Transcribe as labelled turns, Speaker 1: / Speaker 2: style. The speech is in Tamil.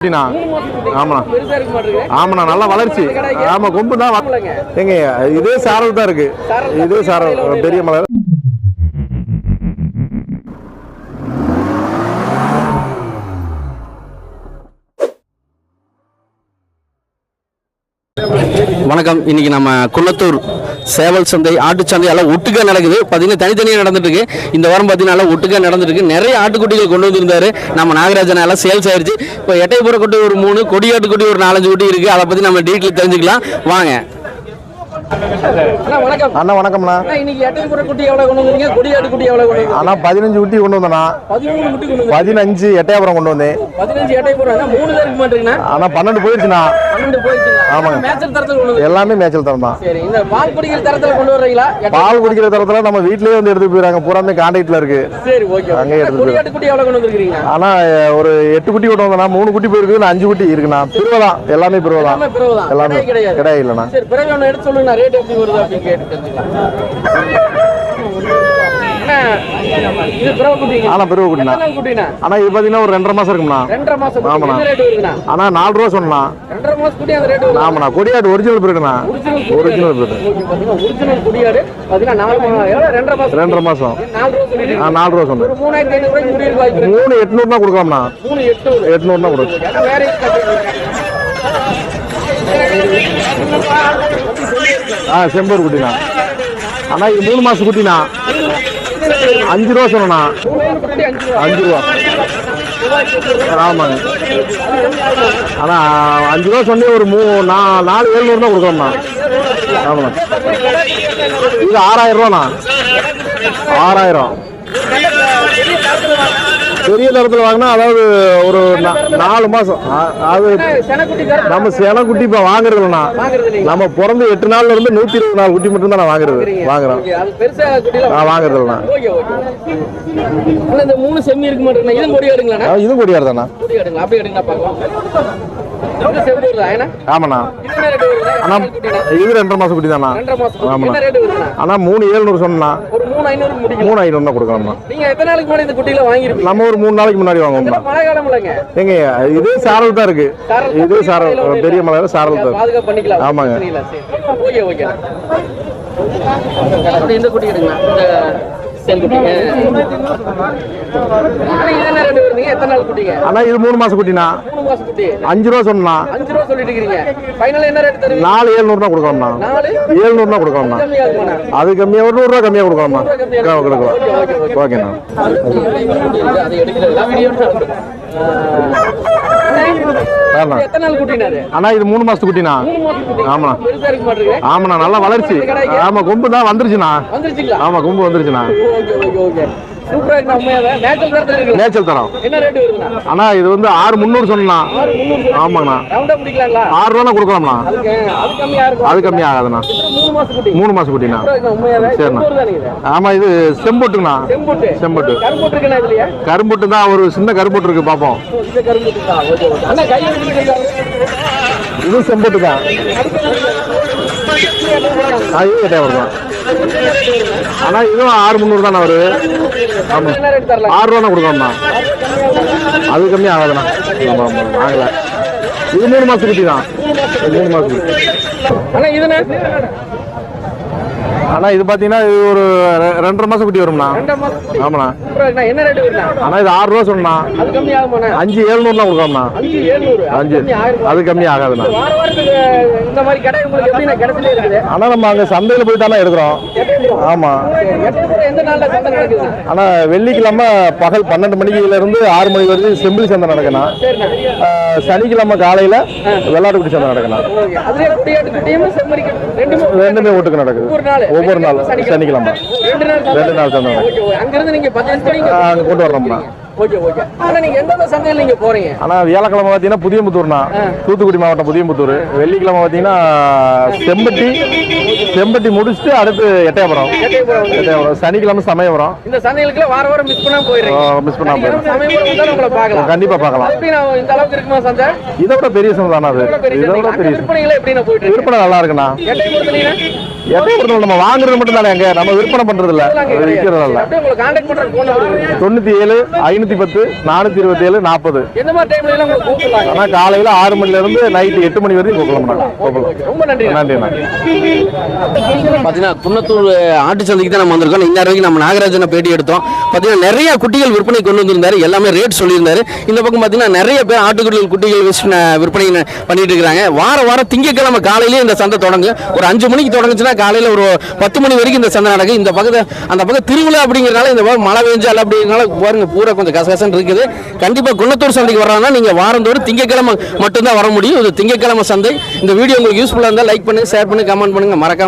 Speaker 1: குட்டிண்ணா ஆமாண்ணா. ஆமாண்ணா நல்லா வளர்ச்சி. ஆமா கொம்பு தான் வ- ஏங்க இதே சாரல் தான் இருக்கு. இதே சாரல் பெரிய மலர்
Speaker 2: வணக்கம். இன்னைக்கு நம்ம குன்னத்தூர் சேவல் சந்தை ஆட்டு சந்தை எல்லாம் ஒட்டுக்கா நடக்குது. பார்த்தீங்கன்னா தனித்தனியாக நடந்துட்டு இருக்கு இந்த வாரம் பார்த்தீங்கன்னா எல்லாம் ஒட்டுக்கா நடந்துட்டு இருக்கு நிறைய ஆட்டுக்குட்டிகள் கொண்டு வந்திருந்தாரு. நம்ம நாகராஜன் எல்லாம் சேல்ஸ் ஆயிடுச்சு இப்போ எட்டைப்புற குட்டி ஒரு மூணு கொடி ஆட்டுக்குட்டி ஒரு நாலஞ்சு குட்டி இருக்கு. அதை பற்றி நம்ம டீட்டெயில் தெரிஞ்சுக்கலாம். வாங்க.
Speaker 3: அண்ணா
Speaker 1: அண்ணா வணக்கம்ண்ணா.
Speaker 3: அண்ணா இன்னைக்கு எட்டைப்புற குட்டி எவ்வளவு கொண்டு வந்தீங்க? கொடியாட்டு குட்டி எவ்வளவு கொண்டு வந்தீங்க?
Speaker 1: அண்ணா பதினஞ்சு குட்டி கொண்டு வந்தேண்ணா.
Speaker 3: பதிமூணு குட்டி கொண்டு வந்தீங்க.
Speaker 1: பதினஞ்சு எட்டயபுரம் கொண்டு வந்தேன்.
Speaker 3: பதினஞ்சு மூணு தான் இருக்க மாட்டீங்கண்ணா
Speaker 1: பன்னெண்டு போயிடுச்சுண்ணா.
Speaker 3: பன்னெண்டு
Speaker 1: ஆமாங்க.
Speaker 3: தரத்தில் கொண்டு
Speaker 1: எல்லாமே மேய்ச்சல் தரம் தான்.
Speaker 3: சரி இந்த பால் குடிக்கிற தரத்தில் கொண்டு வர்றீங்களா? எட்டை-
Speaker 1: பால் குடிக்கிற தரத்துல நம்ம வீட்லயே வந்து எடுத்து போயிடறாங்க. பூராமே கான்டாக்ட்ல இருக்கு.
Speaker 3: சரி ஓகே
Speaker 1: அங்கேயே எடுத்துட்டு
Speaker 3: கொடியாட்டு குட்டி எவ்வளவு கொண்டு வந்திருக்கீங்க
Speaker 1: ஆனா அஹ், ஒரு எட்டு குட்டி கொண்டு வந்தேண்ணா. மூணு குட்டி போயிருக்கு அஞ்சு குட்டி இருக்குண்ணா. எல்லாமே பிரிவதான்
Speaker 3: எல்லாமே பிறகுதான்
Speaker 1: எல்லாமே.
Speaker 3: கிடையாது கிடையாது.
Speaker 1: கிடையாது இல்லைண்ணா.
Speaker 3: சரி பிறகு ஒன்று எடுத்து சொல்லுங்க ரேட் எப்படி வருது அப்படின்னு கேட்டு இது பிறகு குட்டிங்க
Speaker 1: ஆனா இது பாத்தீங்கன்னா ஒரு ரெண்டரை மாசம் இருக்கும்ண்ணா.
Speaker 3: ரெண்டரை மாசம்.
Speaker 1: ஆமாண்ணா. ஆனா நாலு ரூபா சொன்னா
Speaker 3: ரெண்டரை மாசம் குட்டி அந்த ரேட்
Speaker 1: ஆமாண்ணா. கொடியாட்டு ஒரிஜினல் இருக்குண்ணா ஒரிஜினல்
Speaker 3: பாத்தீங்கன்னா ஒரிஜினல் குடியாடு. பாத்தீங்கன்னா நாலு ரெண்டரை மாசம்.
Speaker 1: ரெண்டரை மாசம்.
Speaker 3: நாலு ரூபா
Speaker 1: சொன்னேன்.
Speaker 3: மூணாயிரத்தி ஐநூறு.
Speaker 1: மூணு எட்நூறுனா கொடுக்கலாம்ண்ணா.
Speaker 3: மூணு ஒரு.
Speaker 1: எட்நூறுனா கொடுக்கும்
Speaker 3: ஏன்னா வேற எதுக்கு
Speaker 1: ஆ செம்பூர் குட்டினா அண்ணா இது மூணு மாசம் குட்டினா அஞ்சு ரூபா சொன்னண்ணா.
Speaker 3: அஞ்சு ரூபா.
Speaker 1: ஆமாங்க. அண்ணா அஞ்சு ரூபா சொன்னே ஒரு மூ நா நாலு ஏழ்நூறு தான் கொடுக்குறோம்ண்ணா ஆமாண்ணா. இது ஆறாயிரம் ரூபாண்ணா. ஆறாயிரம். பெரிய தரத்தில் வாங்கினா அதாவது ஒரு நாலு மாசம். அ- அது
Speaker 3: செனக்குட்டி
Speaker 1: நம்ம சேனை குட்டி இப்போ வாங்குறது இல்லைண்ணா
Speaker 3: வாங்குறது இல்லைங்க
Speaker 1: நம்ம பிறந்து எட்டு நாள்ல இருந்து நூத்தி இருபது நாலு குட்டி மட்டும் தான் நான் வாங்குறது வாங்குறோம். நான் வாங்குறது இல்லைண்ணா
Speaker 3: ஓகே ஓகே. அண்ணா, இந்த மூணு செம்மி இருக்கு மாட்டேங்கண்ணா இதுவும் கொடி எடுங்களா
Speaker 1: ஆ, இதுவும் கொடியார் தானே
Speaker 3: கொடி எடுங்களா அப்படியே பார்க்கலாம்.
Speaker 1: ஆமாண்ணா. அண்ணா
Speaker 3: இது
Speaker 1: ரெண்டரை மாசம் குட்டி தானா. ஆமாண்ணா. ஆனா மூணு ஏழ்நூறு சொன்னா
Speaker 3: மூணு ஐநூறுக்கு முடிக்கலாம்
Speaker 1: மூணு ஐநூறு தான் கொடுக்கலாம்ண்ணா நம்ம ஒரு மூணு நாளைக்கு முன்னாடி வாங்குவோம்ண்ணா. எங்க இதே சாரல் தான் இருக்கு. இதே சாரல் பெரிய மலையில சாரல் தான் ஆமாங்க.
Speaker 3: அப்படி இந்த குட்டி இந்த ஆனா இது
Speaker 1: மூணு மாசம் குட்டினா. அஞ்சு ரூபா சொன்னா. நாலு ஏழ்நூறு தான் கொடுக்கலாம்ண்ணா
Speaker 3: நாலு
Speaker 1: ஏழ்நூறு தான் கொடுக்கலாம்ண்ணா அது கம்மியா ஒரு நூறுரூவா கம்மியா கொடுக்கலாம்ண்ணா கொடுக்கலாம் ஓகேண்ணா.
Speaker 3: அது
Speaker 1: அண்ணா இது மூணு மாசத்து குட்டினா. ஆமாண்ணா. ஆமாண்ணா நல்லா வளர்ச்சி. ஆமா கொம்பு தான் வந்துருச்சுண்ணா. ஆமா கொம்பு வந்துருச்சுண்ணா. நேச்சல் தரம். அண்ணா இது வந்து ஆறு முந்நூறு சொன்னா ஆமாங்கண்ணா. ஆறு ரூபா கொடுக்கலாம்ண்ணா.
Speaker 3: அது
Speaker 1: கம்மி ஆகாதுண்ணா.
Speaker 3: மூணு மாசம்
Speaker 1: குட்டிண்ணா. சரிண்ணா. ஆமா இது செம்பொட்டுண்ணா
Speaker 3: செம்புட்டு. கரும்புட்டு
Speaker 1: தான் ஒரு சின்ன கரும்பொட்டு இருக்கு பார்ப்போம்
Speaker 3: இது
Speaker 1: செம்பொட்டு தான் ஆனா இதுவும் ஆறு முந்நூறு தானே வருது ஆமா. ஆறு ரூபா கொடுக்கலாம்ண்ணா அது கம்மி ஆகாதுண்ணா. ஆமா ஆமா ஆகல இது மூணு மாசம் குட்டி தான் மூணு மாசம்
Speaker 3: அண்ணா இதுண்ணா
Speaker 1: ஆனா இது பாத்தீங்கன்னா இது ஒரு ரெண்டரை மாசம் குட்டி வரும்ண்ணா. ஆமாண்ணா.
Speaker 3: என்ன ரேட் வருதுண்ணா
Speaker 1: ஆனா இது ஆறு ரூபா சொன்னா அஞ்சு ஏழ்நூறுலாம் கொடுக்கலாம்ண்ணா
Speaker 3: அஞ்சு அது கம்மி
Speaker 1: ஆகாதுண்ணா.
Speaker 3: வார வாரத்துக்கு இந்த மாதிரி கடை உங்களுக்கு எப்படி நான் கிடைச்சிட்டே இருக்குது.
Speaker 1: ஆனா நம்ம அங்க சந்தையில போய் தானே எடுக்கிறோம். ஆமா.
Speaker 3: எட்டயபுரம் எந்த நாள்ல சந்தை நடக்குது
Speaker 1: ஆனா வெள்ளிக்கிழமை பகல் பன்னெண்டு மணிக்குல இருந்து ஆறு மணி வரைக்கும் செம்பிளி சந்தை நடக்கணும் சனிக்கிழமை காலையில வெள்ளாட்டுக்குடி சந்தை நடக்கணும்
Speaker 3: ரெண்டுமே
Speaker 1: ஒட்டுக்கு நடக்குது.
Speaker 3: ஒவ்வொரு நாள்
Speaker 1: ஒவ்வொரு நாள் சனிக்கிழமை.
Speaker 3: ரெண்டு நாள் சந்தை.
Speaker 1: ரெண்டு நாள் சந்தை.
Speaker 3: Okay okay. அங்க இருந்து நீங்க பத்து நிமிஷம் நீங்க
Speaker 1: ஆஹ் அங்க கொண்டு
Speaker 3: ஓகே ஆனா
Speaker 1: வியாழக்கிழமை பார்த்தீங்கன்னா புதியமுத்தூர்ண்ணா தூத்துக்குடி மாவட்டம் புதியமுத்தூர் வெள்ளிக்கிழமை பார்த்தீங்கன்னா செம்பட்டி. செம்பட்டி முடிச்சுட்டு அடுத்து எட்டயபுரம்.
Speaker 3: எட்டயபுரம்.
Speaker 1: சனிக்கிழமை சமயபுரம்.
Speaker 3: இந்த சந்தைகளுக்கு வார வாரம் மிஸ் பண்ணாம போயிடுறீங்க.
Speaker 1: மிஸ் பண்ணாம
Speaker 3: உங்களை பார்க்கலாம்.
Speaker 1: கண்டிப்பா பார்க்கலாம்.
Speaker 3: இந்த அளவுக்கு இருக்குமா சந்தை?
Speaker 1: இதை விட பெரிய சந்தை தானே அது? இதை விட. பெரிய விற்பனை நல்லா இருக்குண்ணா. எட்டயபுரத்தில் நம்ம வாங்குறது மட்டும் தானே எங்க நம்ம விற்பனை பண்றது இல்ல விற்கிறது இல்ல தொண்ணூத்தி ஏழு ஐநூத்தி பத்து நானூத்தி இருபத்தி ஏழு நாற்பது. ஆனா காலையில ஆறு மணில இருந்து நைட்டு எட்டு மணி வரைக்கும் கூப்பிடலாம் கூப்பிடலாம்
Speaker 3: ரொம்ப நன்றி
Speaker 1: நன்றிண்ணா.
Speaker 2: பார்த்தீங்கன்னா குன்னத்தூர் ஆட்டு சந்தைக்கு தான் நம்ம வந்திருக்கோம். இந்த வரைக்கும் நம்ம நாகராஜனை பேட்டி எடுத்தோம். பார்த்தீங்கன்னா நிறைய குட்டிகள் விற்பனை கொண்டு வந்திருந்தாரு. எல்லாமே ரேட் சொல்லியிருந்தாரு. இந்த பக்கம் பார்த்தீங்கன்னா நிறைய பேர் ஆட்டுக்குட்டிகள் குட்டிகள் விற்பனை பண்ணிட்டு இருக்கிறாங்க வார வாரம் திங்கக்கிழமை காலையிலேயே இந்த சந்தை தொடங்கும் ஒரு அஞ்சு மணிக்கு தொடங்குச்சுன்னா காலையில் ஒரு பத்து மணி வரைக்கும் இந்த சந்தை நடக்கும் இந்த பக்கத்து அந்த பக்கம் திருவிழா அப்படிங்கிறனால இந்த பக்கம் மழை பெஞ்சால் அப்படிங்கிறனால பாருங்க பூரா கொஞ்சம் கசகசன்னு இருக்குது. கண்டிப்பாக குன்னத்தூர் சந்தைக்கு வர்றாங்கன்னா நீங்கள் வாரந்தோடு திங்கக்கிழமை மட்டும்தான் வர முடியும். இது திங்கக்கிழமை சந்தை. இந்த வீடியோ உங்களுக்கு யூஸ்ஃபுல்லாக இருந்தால் லைக் பண்ணுங்க ஷேர் பண்ணுங்க கமெண்ட் பண்ணுங்க. மறக்காம